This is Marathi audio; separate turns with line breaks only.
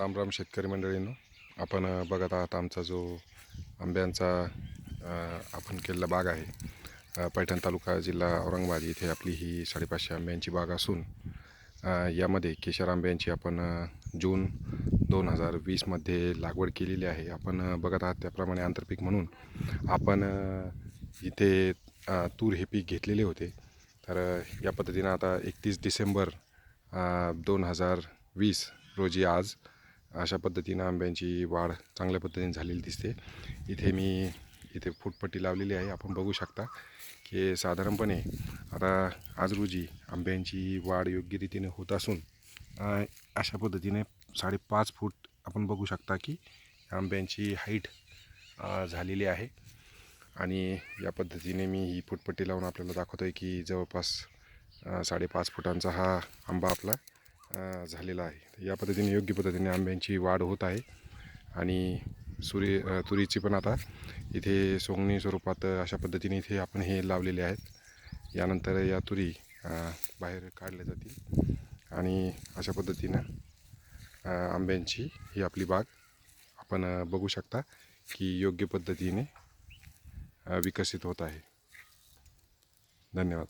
राम राम शेतकरी मंडळींनो. आपण बघत आहात आमचा जो आंब्यांचा आपण केलेला बाग आहे पैठण तालुका जिल्हा औरंगाबाद इथे आपली ही साडेपाचशे आंब्यांची बाग असून यामध्ये केशर आंब्यांची आपण जून दोन हजार वीसमध्ये लागवड केलेली आहे. आपण बघत आहात त्याप्रमाणे आंतरपीक म्हणून आपण इथे तूर हे पीक घेतलेले होते. तर या पद्धतीनं आता एकतीस डिसेंबर दोन हजार वीस रोजी आज अशा पद्धतीनं आंब्यांची वाढ चांगल्या पद्धतीने झालेली दिसते. इथे मी इथे फुटपट्टी लावलेली आहे. आपण बघू शकता की साधारणपणे आता आज रोजी आंब्यांची वाढ योग्य रीतीने होत असून अशा पद्धतीने साडेपाच फूट आपण बघू शकता की आंब्यांची हाईट झालेली आहे. आणि या पद्धतीने मी ही फुटपट्टी लावून आपल्याला दाखवतो आहे की जवळपास साडेपाच फुटांचा हा आंबा आपला झालेला आहे. या पद्धतीने योग्य पद्धतीने आंब्यांची वाढ होत आहे. आणि सुरी तुरीची पण आता इथे सोंगणी स्वरूपात अशा पद्धतीने इथे आपण हे लावलेले आहेत. यानंतर या तुरी बाहेर काढल्या जातील. आणि अशा पद्धतीनं आंब्यांची ही आपली बाग आपण बघू शकता की योग्य पद्धतीने विकसित होत आहे. धन्यवाद.